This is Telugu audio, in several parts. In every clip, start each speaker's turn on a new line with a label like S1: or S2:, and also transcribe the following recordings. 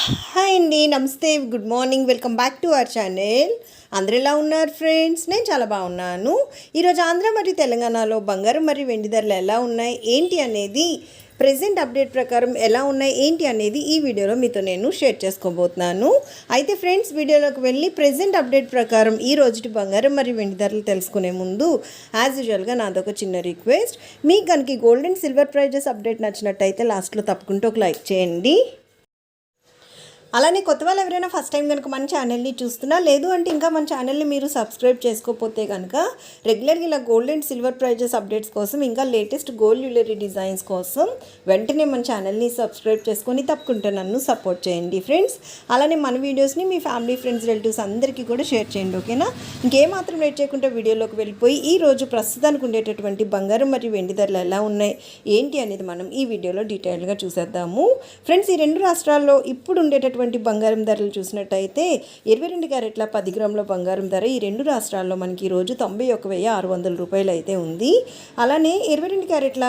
S1: హాయ్ అండి నమస్తే good morning welcome back to our channel. అందరు ఎలా ఉన్నారు ఫ్రెండ్స్? నేను చాలా బాగున్నాను. ఈరోజు ఆంధ్ర మరియు తెలంగాణలో బంగారం మరియు వెండి ధరలు ఎలా ఉన్నాయి ఏంటి అనేది ప్రెజెంట్ అప్డేట్ ప్రకారం ఎలా ఉన్నాయి ఏంటి అనేది ఈ వీడియోలో మీతో నేను షేర్ చేసుకోబోతున్నాను. అయితే ఫ్రెండ్స్ వీడియోలోకి వెళ్ళి ప్రెజెంట్ అప్డేట్ ప్రకారం ఈ రోజుటి బంగారం మరియు వెండి ధరలు తెలుసుకునే ముందు యాజ్ యూజువల్గా నాదొక చిన్న రిక్వెస్ట్ మీకు కనుక gold and silver prices update నచ్చినట్టయితే లాస్ట్లో తప్పకుండా ఒక లైక్ చేయండి. అలానే కొత్త వాళ్ళు ఎవరైనా ఫస్ట్ టైం కనుక మన ఛానల్ని చూస్తున్నా లేదు అంటే ఇంకా మన ఛానల్ని మీరు సబ్స్క్రైబ్ చేసుకోకపోతే కనుక రెగ్యులర్గా ఇలా gold and silver prices updates కోసం ఇంకా లేటెస్ట్ గోల్డ్ జ్యువెలరీ డిజైన్స్ కోసం వెంటనే మన ఛానల్ని సబ్స్క్రైబ్ చేసుకొని తప్పకుండా నన్ను సపోర్ట్ చేయండి ఫ్రెండ్స్ అలానే మన వీడియోస్ని మీ ఫ్యామిలీ ఫ్రెండ్స్ రిలేటివ్స్ అందరికీ కూడా షేర్ చేయండి ఓకేనా ఇంకేమాత్రం లేట్ చేయకుండా వీడియోలోకి వెళ్ళిపోయి ఈ రోజు ప్రస్తుతానికి ఉండేటటువంటి బంగారం మరియు వెండి ధరలు ఎలా ఉన్నాయి ఏంటి అనేది మనం ఈ వీడియోలో డీటెయిల్గా చూసేద్దాము. ఫ్రెండ్స్ ఈ రెండు రాష్ట్రాల్లో ఇప్పుడు ఉండేటటువంటి బంగారం ధరలు చూసినట్టయితే ఇరవై రెండు క్యారెట్ల పది గ్రాముల బంగారం ధర ఈ రెండు రాష్ట్రాల్లో మనకి ఈరోజు రోజు తొంభై ఒక వెయ్యి ఆరు వందల రూపాయలు అయితే ఉంది. అలానే ఇరవై రెండు క్యారెట్ల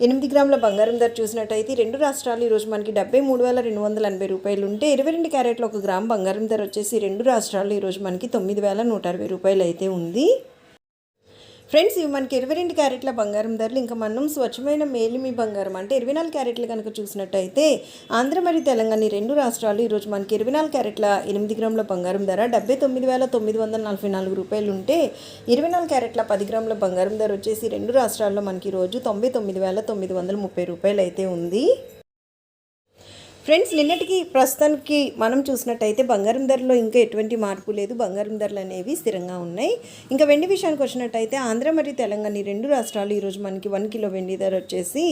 S1: ఎనిమిది గ్రాముల బంగారం ధర చూసినట్టయితే రెండు రాష్ట్రాలు ఈరోజు మనకి డెబ్బై మూడు వేల రెండు వందల ఎనభై రూపాయలు ఉంటే ఇరవై రెండు క్యారెట్ల ఒక గ్రామ్ బంగారం ధర వచ్చేసి రెండు రాష్ట్రాలు ఈరోజు మనకి తొమ్మిది వేల నూట అరవై రూపాయలు అయితే ఉంది. ఫ్రెండ్స్ ఇవి మనకి ఇరవై రెండు క్యారెట్ల బంగారం ధరలు. ఇంకా మనం స్వచ్ఛమైన మేలిమి బంగారం. అంటే ఇరవై నాలుగు క్యారెట్లు కనుక చూసినట్టయితే ఆంధ్ర మరియు తెలంగాణ రెండు రాష్ట్రాలు ఈరోజు మనకి ఇరవై నాలుగు క్యారెట్ల ఎనిమిది గ్రాముల బంగారం ధర. డెబ్బై తొమ్మిది వేల తొమ్మిది వందల నలభై నాలుగు రూపాయలు ఉంటే ఇరవై నాలుగు క్యారెట్ల పది గ్రాముల బంగారం ధర వచ్చేసి రెండు రాష్ట్రాల్లో మనకి ఈరోజు తొంభై తొమ్మిది వేల తొమ్మిది వందల ముప్పై రూపాయలు అయితే ఉంది. ఫ్రెండ్స్ నిన్నటికి ప్రస్తుతానికి మనం చూసినట్టయితే బంగారం ధరలో ఇంకా ఎటువంటి మార్పు లేదు. బంగారం ధరలు అనేవి స్థిరంగా ఉన్నాయి. ఇంకా వెండి విషయానికి వచ్చినట్టయితే ఆంధ్ర మరియు తెలంగాణ ఈ రెండు రాష్ట్రాలు ఈరోజు మనకి వన్ కిలో వెండి ధర వచ్చేసి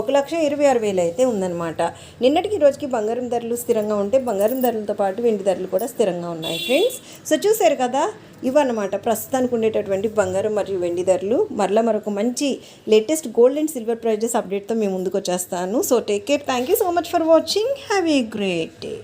S1: ఒక లక్ష ఇరవై ఆరు వేలు అయితే ఉందన్నమాట. నిన్నటికి రోజుకి బంగారం ధరలు స్థిరంగా ఉంటే బంగారం ధరలతో పాటు వెండి ధరలు కూడా స్థిరంగా ఉన్నాయి. ఫ్రెండ్స్ సో చూసారు కదా ఇవన్నమాట ప్రస్తుతానికి ఉండేటటువంటి బంగారం మరియు వెండి ధరలు. మరలా మరొక మంచి latest gold and silver prices అప్డేట్తో మేము ముందుకు వచ్చేస్తాను. So take care thank you so much for watching have a great day